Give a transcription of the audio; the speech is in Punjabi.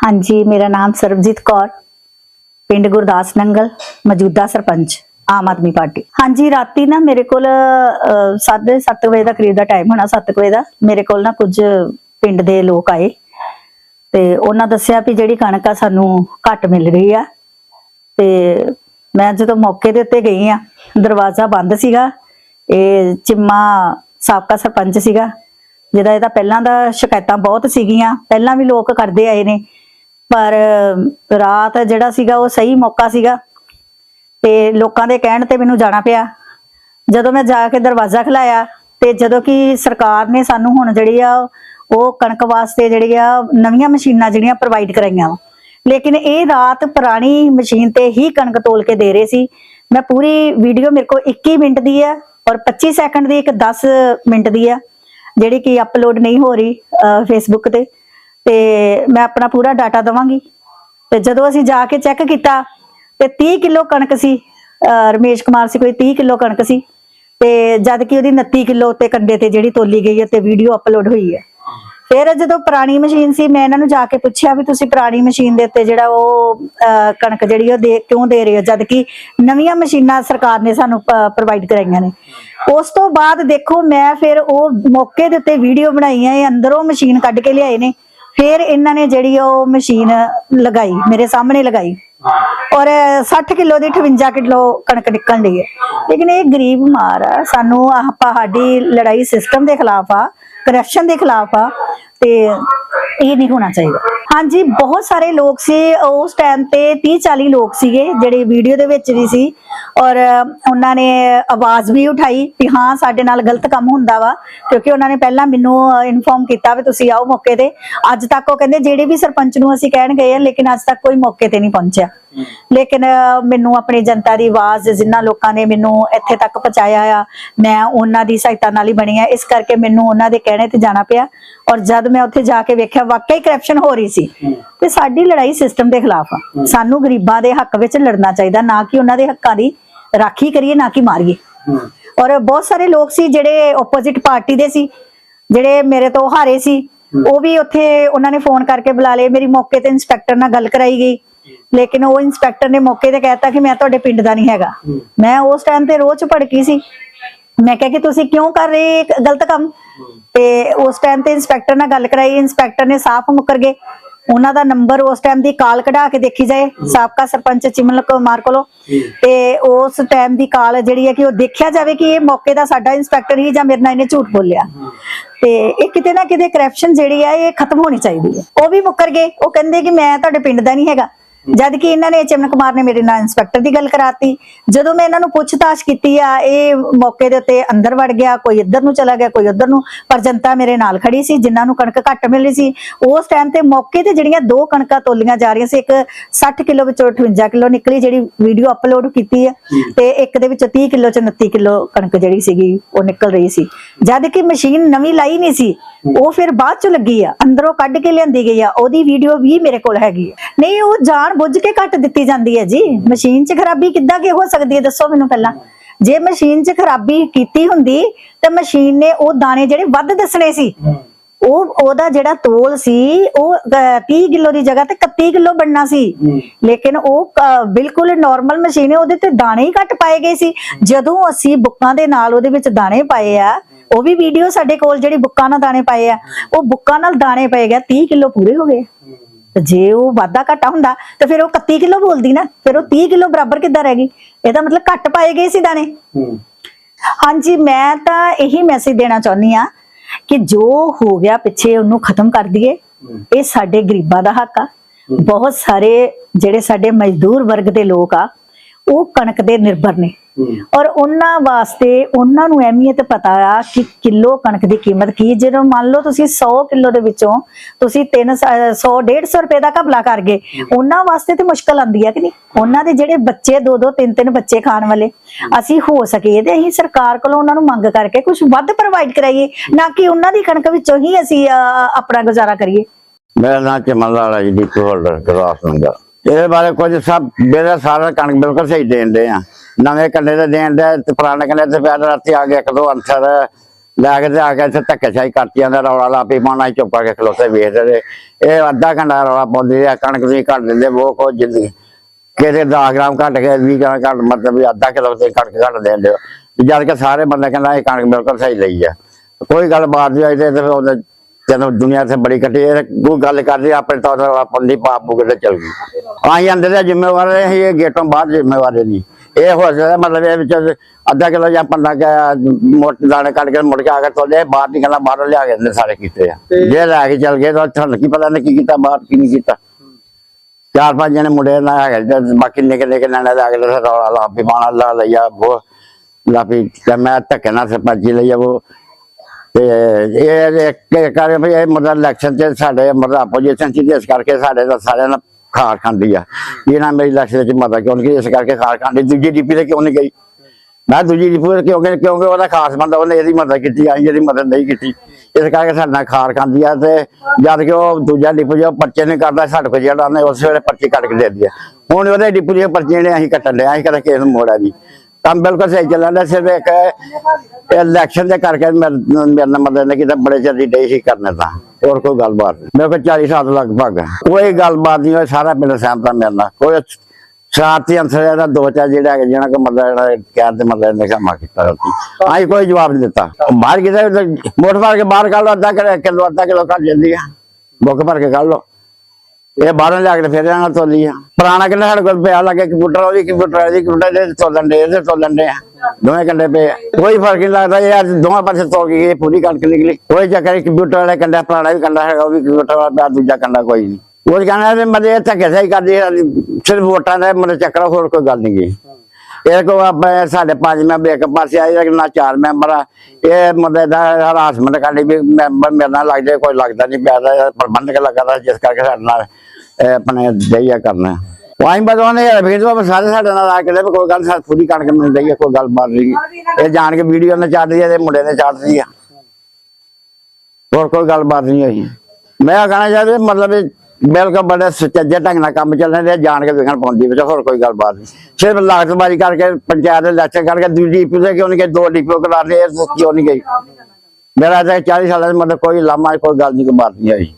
ਹਾਂਜੀ, ਮੇਰਾ ਨਾਮ ਸਰਬਜੀਤ ਕੌਰ, ਪਿੰਡ ਗੁਰਦਾਸ ਨੰਗਲ, ਮੌਜੂਦਾ ਸਰਪੰਚ, ਆਮ ਆਦਮੀ ਪਾਰਟੀ। ਹਾਂਜੀ, ਰਾਤੀ ਨਾ ਮੇਰੇ ਕੋਲ 7:30 ਵਜੇ ਦਾ ਕਰੀਬ ਦਾ ਟਾਈਮ ਹੋਣਾ 7 ਵਜੇ ਦਾ। ਮੇਰੇ ਕੋਲ ਨਾ ਕੁਝ ਪਿੰਡ ਦੇ ਲੋਕ ਆਏ ਤੇ ਉਹਨਾਂ ਦੱਸਿਆ ਵੀ ਜਿਹੜੀ ਕਣਕ ਆ ਸਾਨੂੰ ਘੱਟ ਮਿਲ ਰਹੀ ਆ। ਤੇ ਮੈਂ ਜਦੋਂ ਮੌਕੇ ਦੇ ਉੱਤੇ ਗਈ ਆ, ਦਰਵਾਜ਼ਾ ਬੰਦ ਸੀਗਾ, ਇਹ ਚਿੰਮਾ ਸਾਬਕਾ ਸਰਪੰਚ ਸੀਗਾ, ਜਿਹਦਾ ਇਹਦਾ ਪਹਿਲਾਂ ਦਾ ਸ਼ਿਕਾਇਤਾਂ ਬਹੁਤ ਸੀਗੀਆਂ। ਪਹਿਲਾਂ ਵੀ ਲੋਕ ਕਰਦੇ ਆਏ ਨੇ। ਪਰ ਰਾਤ ਜਿਹੜਾ ਸੀਗਾ ਉਹ ਸਹੀ ਮੌਕਾ ਸੀਗਾ ਤੇ ਲੋਕਾਂ ਦੇ ਕਹਿਣ ਤੇ ਮੈਨੂੰ ਜਾਣਾ ਪਿਆ। ਜਦੋਂ ਮੈਂ ਜਾ ਕੇ ਦਰਵਾਜ਼ਾ ਖਲਾਇਆ ਤੇ ਜਦੋਂ ਕਿ ਸਰਕਾਰ ਨੇ ਸਾਨੂੰ ਹੁਣ ਜਿਹੜੀ ਆ ਉਹ ਕਣਕ ਵਾਸਤੇ ਜਿਹੜੀ ਆ ਨਵੀਆਂ ਮਸ਼ੀਨਾਂ ਜਿਹੜੀਆਂ ਪ੍ਰੋਵਾਈਡ ਕਰਾਈਆਂ ਵਾ। ਲੇਕਿਨ ਇਹ ਰਾਤ ਪੁਰਾਣੀ ਮਸ਼ੀਨ ਤੇ ਹੀ ਕਣਕ ਤੋਲ ਕੇ ਦੇ ਰਹੇ ਸੀ। ਮੈਂ ਪੂਰੀ ਵੀਡੀਓ ਮੇਰੇ ਕੋਲ 21 ਮਿੰਟ ਦੀ ਹੈ ਔਰ 25 ਸੈਕਿੰਡ ਦੀ ਇੱਕ 10 ਮਿੰਟ ਦੀ ਆ, ਜਿਹੜੀ ਕਿ ਅਪਲੋਡ ਨਹੀਂ ਹੋ ਰਹੀ ਫੇਸਬੁੱਕ ਤੇ। ਤੇ ਮੈਂ ਆਪਣਾ ਪੂਰਾ ਡਾਟਾ ਦਵਾਂਗੀ। ਤੇ ਜਦੋਂ ਅਸੀਂ ਜਾ ਕੇ ਚੈੱਕ ਕੀਤਾ, ਤੇ 30 ਕਿਲੋ ਕਣਕ ਸੀ ਰਮੇਸ਼ ਕੁਮਾਰ ਸੀ, ਕੋਈ 30 ਕਿਲੋ ਕਣਕ ਸੀ। ਤੇ ਜਦ ਕਿ ਉਹਦੀ 29 ਕਿਲੋ ਉੱਤੇ ਕੰਡੇ ਤੇ ਜਿਹੜੀ ਤੋਲੀ ਗਈ ਹੈ ਤੇ ਵੀਡੀਓ ਅਪਲੋਡ ਹੋਈ ਹੈ। ਫਿਰ ਜਦੋਂ ਪੁਰਾਣੀ ਮਸ਼ੀਨ ਸੀ, ਮੈਂ ਇਹਨਾਂ ਨੂੰ ਜਾ ਕੇ ਪੁੱਛਿਆ ਵੀ ਤੁਸੀਂ ਪੁਰਾਣੀ ਮਸ਼ੀਨ ਦੇ ਉੱਤੇ ਜਿਹੜਾ ਉਹ ਕਣਕ ਜਿਹੜੀ ਉਹ ਦੇ, ਕਿਉਂ ਦੇ ਰਹੇ ਹੋ? ਜਦ ਕਿ ਨਵੀਆਂ ਮਸ਼ੀਨਾਂ ਸਰਕਾਰ ਨੇ ਸਾਨੂੰ ਪ੍ਰੋਵਾਈਡ ਕਰਾਈਆਂ ਨੇ। ਉਸ ਤੋਂ ਬਾਅਦ ਦੇਖੋ, ਮੈਂ ਫਿਰ ਉਹ ਮੌਕੇ ਦੇ ਉੱਤੇ ਵੀਡੀਓ ਬਣਾਈਆਂ, ਇਹ ਅੰਦਰੋਂ ਮਸ਼ੀਨ ਕੱਢ ਕੇ ਲਿਆਏ ਨੇ। ਫਿਰ ਇਹਨਾਂ ਨੇ ਜਿਹੜੀ ਉਹ ਮਸ਼ੀਨ ਲਗਾਈ ਮੇਰੇ ਸਾਹਮਣੇ ਲਗਾਈ। ਔਰ 60 ਕਿਲੋ ਦੀ 58 ਕਿਲੋ ਕਣਕ ਨਿਕਲਣ ਦੀ ਹੈ। ਲੇਕਿਨ ਇਹ ਗਰੀਬ ਮਾਰ ਆ। ਸਾਨੂੰ ਆਹ ਸਾਡੀ ਲੜਾਈ ਸਿਸਟਮ ਦੇ ਖਿਲਾਫ ਆ ਕਰਪਸ਼ਨ ਦੇ ਖਿਲਾਫ ਆ ਤੇ ਇਹ ਨਹੀਂ ਹੋਣਾ ਚਾਹੀਦਾ। ਹਾਂਜੀ, ਬਹੁਤ ਸਾਰੇ ਲੋਕ ਸੀ। ਉਸ ਟਾਈਮ ਤੇ 30 40 ਲੋਕ ਸੀਗੇ ਜਿਹੜੇ ਵੀਡੀਓ ਦੇ ਵਿੱਚ ਵੀ ਸੀ। ਔਰ ਉਹਨਾਂ ਨੇ ਆਵਾਜ਼ ਵੀ ਉਠਾਈ ਕਿ ਹਾਂ, ਸਾਡੇ ਨਾਲ ਗਲਤ ਕੰਮ ਹੁੰਦਾ ਵਾ, ਕਿਉਂਕਿ ਉਹਨਾਂ ਨੇ ਪਹਿਲਾਂ ਮੈਨੂੰ ਇਨਫੋਰਮ ਕੀਤਾ ਵੀ ਤੁਸੀਂ ਆਓ ਮੌਕੇ ਤੇ। ਅੱਜ ਤੱਕ ਉਹ ਕਹਿੰਦੇ ਜਿਹੜੇ ਵੀ ਸਰਪੰਚ ਨੂੰ ਅਸੀਂ ਕਹਿਣ ਗਏ ਆ, ਲੇਕਿਨ ਅੱਜ ਤੱਕ ਕੋਈ ਮੌਕੇ ਤੇ ਨਹੀਂ ਪਹੁੰਚਿਆ। ਲੇਕਿਨ ਮੈਨੂੰ ਆਪਣੀ ਜਨਤਾ ਦੀ ਆਵਾਜ਼ ਜਿਨ੍ਹਾਂ ਲੋਕਾਂ ਨੇ ਮੈਨੂੰ ਇੱਥੇ ਤੱਕ ਪਹੁੰਚਾਇਆ ਆ ਮੈਂ ਉਹਨਾਂ ਦੀ ਸਹਾਇਤਾ ਨਾਲ ਹੀ ਬਣੀ ਆ। ਇਸ ਕਰਕੇ ਮੈਨੂੰ ਉਹਨਾਂ ਦੇ ਕਹਿਣੇ ਤੇ ਜਾਣਾ ਪਿਆ। ਔਰ ਜਦ ਮੈਂ ਉੱਥੇ ਜਾ ਕੇ ਵੇਖਿਆ ਵਾਕਈ ਕਰਪਸ਼ਨ ਹੋ ਰਹੀ ਸੀ। ਤੇ ਸਾਡੀ ਲੜਾਈ ਸਿਸਟਮ ਦੇ ਖਿਲਾਫ ਆ। ਸਾਨੂੰ ਗਰੀਬਾਂ ਦੇ ਹੱਕ ਵਿੱਚ ਲੜਨਾ ਚਾਹੀਦਾ ਨਾ ਕਿ ਉਹਨਾਂ ਦੇ ਹੱਕਾਂ ਦੀ ਰਾਖੀ ਕਰੀਏ ਨਾ ਕਿ ਮਾਰੀਏ। ਔਰ ਬਹੁਤ ਸਾਰੇ ਲੋਕ ਸੀ ਜਿਹੜੇ ਆਪੋਜ਼ਿਟ ਪਾਰਟੀ ਦੇ ਸੀ ਜਿਹੜੇ ਮੇਰੇ ਤੋਂ ਹਾਰੇ ਸੀ। ਉਹ ਵੀ ਉੱਥੇ ਉਹਨਾਂ ਨੇ ਫੋਨ ਕਰਕੇ ਬੁਲਾ ਲਏ। ਮੇਰੀ ਮੌਕੇ ਤੇ ਇੰਸਪੈਕਟਰ ਨਾਲ ਗੱਲ ਕਰਾਈ ਗਈ। ਲੇਕਿਨ ਉਹ ਇੰਸਪੈਕਟਰ ਨੇ ਮੌਕੇ ਤੇ ਕਹਿਤਾ ਕਿ ਮੈਂ ਤੁਹਾਡੇ ਪਿੰਡ ਦਾ ਨਹੀਂ ਹੈਗਾ। ਮੈਂ ਉਸ ਟਾਈਮ ਤੇ ਚ ਭੜਕੀ ਸੀ। ਮੈਂ ਕਿਹਾ ਕਿ ਤੁਸੀਂ ਕਿਉਂ ਕਰ ਰਹੇ ਇਹ ਗਲਤ ਕੰਮ? ਤੇ ਉਸ ਟਾਈਮ ਤੇ ਇੰਸਪੈਕਟਰ ਨਾਲ ਗੱਲ ਕਰਾਈ। ਇੰਸਪੈਕਟਰ ਨੇ ਸਾਫ਼ ਮੁੱਕਰ ਗਏ। ਉਹਨਾਂ ਦਾ ਨੰਬਰ ਉਸ ਟਾਈਮ ਦੀ ਕਾਲ ਕਢਾ ਕੇ ਦੇਖੀ ਜਾਏ। ਸਾਬਕਾ ਸਰਪੰਚ ਚਿਮਨ ਕੁਮਾਰ ਕੋਲੋਂ। ਤੇ ਉਸ ਟਾਈਮ ਦੀ ਕਾਲ ਜਿਹੜੀ ਹੈ ਕਿ ਉਹ ਦੇਖਿਆ ਜਾਵੇ ਕਿ ਇਹ ਮੌਕੇ ਦਾ ਸਾਡਾ ਇੰਸਪੈਕਟਰ ਹੀ ਜਾਂ ਮੇਰੇ ਨਾਲ ਇਹਨੇ ਝੂਠ ਬੋਲਿਆ। ਤੇ ਇਹ ਕਿਤੇ ਨਾ ਕਿਤੇ ਕਰਪਸ਼ਨ ਜਿਹੜੀ ਹੈ ਇਹ ਖਤਮ ਹੋਣੀ ਚਾਹੀਦੀ ਹੈ। ਉਹ ਵੀ ਮੁੱਕਰ ਗਏ। ਉਹ ਕਹਿੰਦੇ ਕਿ ਮੈਂ ਤੁਹਾਡੇ ਪਿੰਡ ਦਾ ਨਹੀਂ ਹੈਗਾ। ਜਦ ਕਿ ਇਹਨਾਂ ਨੇ ਚਿਮਨ ਕੁਮਾਰ ਨੇ ਮੇਰੇ ਨਾਲ ਇੰਸਪੈਕਟਰ ਦੀ ਗੱਲ ਕਰਾਤੀ। ਜਦੋਂ ਮੈਂ ਇਹਨਾਂ ਨੂੰ ਪੁੱਛਤਾਛ ਕੀਤੀ ਆ ਇਹ ਮੌਕੇ ਦੇ ਉੱਤੇ ਅੰਦਰ ਵੜ ਗਿਆ ਕੋਈ ਇੱਧਰ ਨੂੰ ਚਲਾ ਗਿਆ ਕੋਈ ਉੱਧਰ ਨੂੰ ਪਰ ਜਨਤਾ ਮੇਰੇ ਨਾਲ ਖੜੀ ਸੀ ਜਿਨ੍ਹਾਂ ਨੂੰ ਕਣਕ ਘੱਟ ਮਿਲੀ ਸੀ। ਉਸ ਟਾਈਮ ਤੇ ਮੌਕੇ ਤੇ ਜਿਹੜੀਆਂ ਦੋ ਕਣਕਾਂ ਤੋਲੀਆਂ ਜਾ ਰਹੀਆਂ ਸੀ ਇੱਕ 60 ਕਿਲੋ ਵਿੱਚੋਂ 58 ਕਿਲੋ ਨਿਕਲੀ ਜਿਹੜੀ ਵੀਡੀਓ ਅਪਲੋਡ ਕੀਤੀ ਹੈ। ਤੇ ਇੱਕ ਦੇ ਵਿੱਚੋਂ 30 ਕਿਲੋ ਚ 29 ਕਿਲੋ ਕਣਕ ਜਿਹੜੀ ਸੀਗੀ ਉਹ ਨਿਕਲ ਰਹੀ ਸੀ। ਜਦ ਕਿ ਮਸ਼ੀਨ ਨਵੀਂ ਲਾਈ ਨਹੀਂ ਸੀ ਉਹ ਫਿਰ ਬਾਅਦ ਚ ਲੱਗੀ ਆ ਅੰਦਰੋਂ ਕੱਢ ਕੇ ਲਿਆਂਦੀ ਗਈ ਆ ਉਹਦੀ ਵੀਡੀਓ ਵੀ ਮੇਰੇ ਕੋਲ ਹੈਗੀ ਹੈ ਨਹੀਂ ਉਹ ਜਾਣ ਬੁੱਝ ਕੇ ਕੱਟ ਦਿੱਤੀ ਜਾਂਦੀ ਹੈ ਜੀ। ਮਸ਼ੀਨ 'ਚ ਖਰਾਬੀ ਕਿੱਦਾਂ ਕਿ ਹੋ ਸਕਦੀ ਹੈ? ਦੱਸੋ ਮੈਨੂੰ ਪਹਿਲਾਂ। ਜੇ ਮਸ਼ੀਨ 'ਚ ਖਰਾਬੀ ਕੀਤੀ ਹੁੰਦੀ, ਤੇ ਮਸ਼ੀਨ ਨੇ ਉਹ ਦਾਣੇ ਜਿਹੜੇ ਵੱਧ ਦੱਸਣੇ ਸੀ, ਉਹ ਉਹਦਾ ਜਿਹੜਾ ਤੋਲ ਸੀ, ਉਹ 30 ਕਿਲੋ ਦੀ ਜਗ੍ਹਾ ਤੇ 31 ਕਿਲੋ ਬਣਨਾ ਸੀ। ਲੇਕਿਨ ਉਹ ਬਿਲਕੁਲ ਨਾਰਮਲ ਮਸ਼ੀਨ ਹੈ, ਉਹਦੇ ਤੇ ਦਾਣੇ ਹੀ ਘੱਟ ਪਾਏ ਗਏ ਸੀ। ਜਦੋਂ ਅਸੀਂ ਬੁੱਕਾਂ ਦੇ ਨਾਲ ਉਹਦੇ ਵਿੱਚ ਦਾਣੇ ਪਾਏ ਆ, ਉਹ ਵੀ ਵੀਡੀਓ ਸਾਡੇ ਕੋਲ ਜਿਹੜੀ ਬੁੱਕਾਂ ਨਾਲ ਦਾਣੇ ਪਾਏ ਆ, ਉਹ ਬੁੱਕਾਂ ਨਾਲ ਦਾਣੇ ਪਏ ਗਿਆ 30 ਕਿਲੋ ਪੂਰੇ ਹੋ ਗਏ। ਤੇ ਜੇ ਉਹ ਵਾਧਾ ਘਾਟਾ ਹੁੰਦਾ ਤੇ ਫਿਰ ਉਹ 31 ਕਿਲੋ ਬੋਲਦੀ ਨਾ ਫਿਰ ਉਹ 30 ਕਿਲੋ ਬਰਾਬਰ ਕਿੱਦਾਂ ਰਹਿ ਗਈ? ਇਹਦਾ ਮਤਲਬ ਘੱਟ ਪਾਏ ਗਏ ਸੀ ਦਾਣੇ। ਹਾਂਜੀ ਮੈਂ ਤਾਂ ਇਹੀ ਮੈਸੇਜ ਦੇਣਾ ਚਾਹੁੰਦੀ ਆ ਕਿ ਜੋ ਹੋ ਗਿਆ ਪਿੱਛੇ ਉਹਨੂੰ ਖਤਮ ਕਰ ਦਈਏ। ਇਹ ਸਾਡੇ ਗਰੀਬਾਂ ਦਾ ਹੱਕ ਆ। ਬਹੁਤ ਸਾਰੇ ਜਿਹੜੇ ਸਾਡੇ ਮਜ਼ਦੂਰ ਵਰਗ ਦੇ ਲੋਕ ਆ ਉਹ ਕਣਕ ਦੇ ਨਿਰਭਰ ਨੇ। ਔਰ ਉਹਨਾਂ ਵਾਸਤੇ ਉਹਨਾਂ ਨੂੰ ਅਹਿਮੀਅਤ ਪਤਾ ਆ ਕਿ ਕਿਲੋ ਕਣਕ ਦੀ ਕੀਮਤ ਕੀ। ਜਦੋਂ ਮੰਨ ਲਓ ਤੁਸੀਂ 100 ਕਿਲੋ ਦੇ ਵਿੱਚੋਂ ਤੁਸੀਂ 3 100 150 ਰੁਪਏ ਦਾ ਘਪਲਾ ਕਰ ਗਏ ਉਹਨਾਂ ਵਾਸਤੇ ਤੇ ਮੁਸ਼ਕਲ ਆਂਦੀ ਹੈ ਕਿ ਨਹੀਂ? ਉਹਨਾਂ ਦੇ ਜਿਹੜੇ ਬੱਚੇ ਦੋ ਦੋ ਤਿੰਨ ਤਿੰਨ ਬੱਚੇ ਖਾਣ ਵਾਲੇ ਅਸੀਂ ਹੋ ਸਕੇ ਤੇ ਅਸੀਂ ਸਰਕਾਰ ਕੋਲੋਂ ਉਹਨਾਂ ਨੂੰ ਮੰਗ ਕਰਕੇ ਕੁਝ ਵੱਧ ਪ੍ਰੋਵਾਈਡ ਕਰਾਈਏ ਨਾ ਕਿ ਉਹਨਾਂ ਦੀ ਕਣਕ ਵਿੱਚੋਂ ਹੀ ਅਸੀਂ ਆਪਣਾ ਗੁਜ਼ਾਰਾ ਕਰੀਏ। ਮੇਰਾ ਨਾਮ ਚਮਨ ਲਾਲਾ ਜੀ ਹੋਲਡਰ ਗਰਾਸ ਨੰਗਲ ਇਹਦੇ ਬਾਰੇ ਕੁਝ ਸਭ ਮੇਰਾ ਸਾਰਾ ਕਣਕ ਬਿਲਕੁਲ ਸਹੀ ਦੇਣ ਦੇ ਆ। ਨਵੇਂ ਕੰਡੇ ਦੇ ਦੇਣ ਦੇ ਤੇ ਪੁਰਾਣੇ ਕੰਡੇ ਤੇ ਪਿਆ ਰਾਤੀ ਆ ਗਿਆ ਇੱਕ ਦੋ ਅੰਸਰ। ਲੈ ਕੇ ਤੇ ਆ ਕੇ ਇੱਥੇ ਧੱਕੇਸ਼ਾਹੀ ਕਰਤੀਆਂ ਦਾ ਰੌਲਾ ਲਾ ਪਈ ਪਾਉਣਾ ਚੁੱਪ ਕਰਕੇ ਖਲੋਤੇ ਵੇਖਦੇ ਰਹੇ। ਇਹ ਅੱਧਾ ਘੰਟਾ ਰੌਲਾ ਪਾਉਂਦੇ ਆ, ਕਣਕ ਵੀ ਘੱਟ ਦਿੰਦੇ ਉਹ ਕੋ ਜ਼ਿੰਦਗੀ। ਕਿਤੇ 10 ਗ੍ਰਾਮ ਘੱਟ ਕੇ 20 ਗ੍ਰਾਮ ਘੱਟ, ਮਤਲਬ ਵੀ ਅੱਧਾ ਕਿਲੋ ਤੇ ਕਣਕ ਘੱਟ ਦੇ ਦਿਓ ਜਦ ਕਿ ਸਾਰੇ ਬੰਦੇ ਕਹਿੰਦਾ ਇਹ ਕਣਕ ਬਿਲਕੁਲ ਸਹੀ ਲਈ ਆ। ਕੋਈ ਗੱਲ ਬਾਤ ਨਹੀਂ ਆਈ ਤੇ ਫਿਰ ਉਹਨੇ ਜਦੋਂ ਦੁਨੀਆ ਤੇ ਬੜੀ ਕੱਟੀ ਕੋਈ ਗੱਲ ਕਰਦੀ, ਆਪਣੇ ਤੌਰ ਤੇ ਪੰਦੀ ਪਾਪ ਬੁਗੜੇ ਚਲ ਗਈ। ਆਈ ਅੰਦਰ ਜ਼ਿੰਮੇਵਾਰ ਇਹ ਇਹ ਗੇਟੋਂ ਬਾਹਰ ਜ਼ਿੰਮੇਵਾਰ ਨਹੀਂ। ਇਹ ਹੋ ਸਕਦਾ ਮਤਲਬ ਇਹ ਵਿੱਚ ਅੱਧਾ ਕਿਲੋ ਜਾਂ ਪੰਨਾ ਕਿ ਮੋਟੇ ਦਾਣੇ ਕੱਢ ਕੇ ਮੁੜ ਕੇ ਆ ਕੇ ਤੋਲੇ ਬਾਹਰ ਨਿਕਲਣਾ ਬਾਹਰੋਂ ਲਿਆ ਕੇ ਇਹਨੇ ਸਾਰੇ ਕੀਤੇ ਆ। ਜੇ ਲੈ ਕੇ ਚਲ ਗਏ ਤਾਂ ਤੁਹਾਨੂੰ ਕੀ ਪਤਾ ਨੇ ਕੀ ਕੀਤਾ ਬਾਹਰ ਕੀ ਨਹੀਂ ਕੀਤਾ। ਚਾਰ ਪੰਜ ਜਣੇ ਮੁੰਡੇ ਨਾਲ ਹੈਗੇ ਤੇ ਬਾਕੀ ਨਿੱਕੇ ਨਿੱਕੇ ਨਾਨੇ ਲਾ ਕੇ ਤੇ ਰੌਲਾ ਲਾ ਵੀ ਮਾਣਾ ਲਾ ਲਿਆ ਉਹ ਲਾ ਵੀ ਮੈਂ ਧੱਕੇ ਨਾਲ ਸਰਪੰਚੀ ਲਈ ਉਹ ਤੇ ਇਹ ਇੱਕ ਕਰੇ ਵੀ ਇਹ ਮਤਲਬ ਇਲੈਕਸ਼ਨ ਤੇ ਸਾਡੇ ਮਤਲਬ ਆਪੋਜੀਸ਼ਨ ਸੀ ਇਸ ਕਰਕੇ ਸਾਡੇ ਦਾ ਸਾਰਿਆਂ ਨਾਲ ਖਾਰ ਖਾਂਦੀ ਆ। ਇਹ ਨਾ ਮੇਰੀ ਇਲੈਕਸ਼ਨ ਵਿੱਚ ਮਤਾ ਕਿਉਂ ਨਹੀਂ ਇਸ ਕਰਕੇ ਖਾਰ ਖਾਂਦੀ। ਦੂਜੀ ਡੀਪੀ ਤੇ ਕਿਉਂ ਨਹੀਂ ਗਈ? ਮੈਂ ਦੂਜੀ ਡੀਪੀ ਤੇ ਕਿਉਂ ਕਿਉਂਕਿ ਉਹਦਾ ਖਾਸ ਬੰਦਾ ਉਹਨੇ ਇਹਦੀ ਮਦਦ ਕੀਤੀ, ਆਈ ਇਹਦੀ ਮਦਦ ਨਹੀਂ ਕੀਤੀ। ਇਸ ਕਰਕੇ ਸਾਡੇ ਨਾਲ ਖਾਰ ਖਾਂਦੀ ਆ ਤੇ ਜਦ ਕਿ ਉਹ ਦੂਜਾ ਡਿਪੂ ਜੋ ਪਰਚੇ ਨਹੀਂ ਕਰਦਾ, ਸਾਡੇ ਕੋਲ ਜਿਹੜਾ ਉਹਨੇ ਉਸ ਵੇਲੇ ਪਰਚੀ ਕੱਟ ਕੇ ਦੇ ਦਿੱਤੀ ਹੁਣ ਉਹਦੇ ਡਿਪੂ ਦੀਆਂ ਪਰਚੀਆਂ ਨੇ ਅਸੀਂ ਕੱਟਣ ਲਿਆ ਅਸੀਂ ਕਦੇ ਕੇਸ ਮੋੜਿਆ ਨਹੀਂ ਕੰਮ ਬਿਲਕੁਲ ਸਹੀ ਚੱਲਣ ਦਾ ਸਿਰਫ ਇੱਕ ਇਲੈਕਸ਼ਨ ਦੇ ਕਰਕੇ ਮੇਰੇ ਨਾਲ ਮਦਦ ਨਹੀਂ ਕੀਤਾ ਬੜੇ ਚਿਰ ਦੀ ਡੇ ਸੀ ਕਰਨੇ ਤਾਂ, ਹੋਰ ਕੋਈ ਗੱਲਬਾਤ ਮੇਰੇ ਕੋਲ 40 ਸਾਲ ਲਗਭਗ, ਕੋਈ ਗੱਲਬਾਤ ਨਹੀਂ ਹੋਈ ਸਾਰਾ ਪਿੰਡ ਸਹਿਮਤ ਮੇਰੇ ਨਾਲ। ਕੋਈ ਸ਼ਰਾਰਤੀ ਅੰਸਰ ਦਾ ਦੋ ਚਾਰ ਜਿਹੜਾ ਹੈਗੇ, ਜਿਹਨਾਂ ਕੋ ਮਤਲਬ ਜਿਹੜਾ ਦੇ ਮਤਲਬ ਨੇ ਕੰਮ ਕੀਤਾ ਆਈ ਕੋਈ ਜਵਾਬ ਨਹੀਂ ਦਿੱਤਾ। ਬਾਹਰ ਕਿਤੇ ਮੋਟ ਮਾਰ ਕੇ ਬਾਹਰ ਕੱਢ ਲਓ, ਅੱਧਾ ਕਿਲੋ ਅੱਧਾ ਕਿਲੋ ਕੱਢ ਜਾਂਦੀ ਆ। ਬੁੱਕ ਭਰ ਕੇ ਕੱਢ ਲੋ ਇਹ ਬਾਹਰੋਂ ਲਿਆ ਕੇ ਫਿਰ ਇਹਨਾਂ ਤੋਲੀ ਆ। ਪੁਰਾਣਾ ਕਿੰਨਾ ਸਾਡੇ ਕੋਲ ਪਿਆ ਲੱਗੇ ਕੰਪਿਊਟਰ ਉਹਦੀ ਕੰਪਿਊਟਰ ਉਹਦੀ ਕੰਪਿਊਟਰ ਦੇ ਤੋਲਣ ਦੇ ਇਹਦੇ ਤੋਲਣ ਦੇ ਦੋਵੇਂ ਕੰਡੇ ਪਏ ਕੋਈ ਫ਼ਰਕ ਨਹੀਂ ਲੱਗਦਾ ਇਹ ਅੱਜ ਦੋਵਾਂ ਪਾਸੇ ਤੋ ਗਈ ਇਹ ਪੂਰੀ ਕਣਕ ਨਿਕਲੀ। ਕੋਈ ਚੱਕਰ ਨਹੀਂ ਕੰਪਿਊਟਰ ਵਾਲੇ ਕੰਡਾ ਪੁਰਾਣਾ ਵੀ ਕੰਡਾ ਹੈਗਾ ਉਹ ਵੀ ਕੰਪਿਊਟਰ ਵਾਲਾ ਪਿਆ ਦੂਜਾ ਕੰਡਾ ਕੋਈ ਨਹੀਂ। ਉਹ ਕਹਿੰਦਾ ਵੀ ਮਦੇ ਇਹ ਧੱਕੇ ਸਹੀ ਕਰਦੀ ਸਿਰਫ ਵੋਟਾਂ ਦਾ ਮਦੇ ਚੱਕਰ ਆ, ਹੋਰ ਕੋਈ ਗੱਲ ਨਹੀਂ ਗਈ ਇਹ ਕੋ ਸਾਡੇ ਪੰਜ ਮੈਂਬਰ, ਇੱਕ ਪਾਸੇ ਆਏ ਨਾ ਚਾਰ ਮੈਂਬਰ ਆ। ਇਹ ਮਦੇ ਦਾ ਹਰਾਸਮੈਂਟ ਕਰਨੀ ਵੀ ਮੈਂਬਰ ਮੇਰੇ ਨਾਲ ਲੱਗਦੇ, ਕੋਈ ਲੱਗਦਾ ਨਹੀਂ ਪਿਆ ਪ੍ਰਬੰਧਕ ਲੱਗਦਾ ਜਿਸ ਕਰਕੇ ਸਾਡੇ ਨਾਲ ਆਪਣੇ ਦਈਆ ਕਰਨਾ। ਵਾਈ ਬਦੋਨੇ ਫਿਰ ਤੋਂ ਸਾਰੇ ਸਾਡੇ ਨਾਲ ਆ ਕੇ ਤੇ ਕੋਈ ਗੱਲ ਸਾਥ ਪੂਰੀ ਕਣਕ ਮਿਲ ਰਹੀ ਹੈ ਕੋਈ ਗੱਲ ਬਾਤ ਨਹੀਂ ਇਹ ਜਾਣ ਕੇ ਵੀਡੀਓ ਨੇ ਚਾੜਦੀ ਹੈ ਤੇ ਮੁੰਡੇ ਨੇ ਚਾੜਦੀ ਆ। ਹੋਰ ਕੋਈ ਗੱਲ ਬਾਤ ਨਹੀਂ ਹੋਈ। ਮੈਂ ਕਹਣਾ ਚਾਹਦੇ ਮਤਲਬ ਬਿਲਕੁਲ ਬੜੇ ਸੁਚੱਜੇ ਢੰਗ ਨਾਲ ਕੰਮ ਚੱਲਣ ਦੇ, ਜਾਣ ਕੇ ਵੇਖਣ ਪਾਉਂਦੀ ਵਿੱਚ, ਹੋਰ ਕੋਈ ਗੱਲ ਨਹੀਂ। ਸਿਰਫ ਲਾਗਤਬਾਜ਼ੀ ਕਰਕੇ, ਪੰਚਾਇਤ ਦੇ ਇਲੈਕਸ਼ਨ ਕਰਕੇ, ਦੂਜੀ ਡੀਪੀ ਤੇ ਕਿਉਂ ਨਹੀਂ ਗਈ ਦੋ ਡੀਪੀ ਕਰਾ ਲਏ ਇਹ ਕਿਉਂ ਨਹੀਂ ਗਈ ਮੇਰਾ ਤਾਂ 40 ਸਾਲਾਂ ਦਾ ਮਤਲਬ ਕੋਈ ਲਾਮਾ, ਕੋਈ ਗੱਲ ਨਹੀਂ, ਕੋਈ ਬਾਤ ਨਹੀਂ ਆਈ।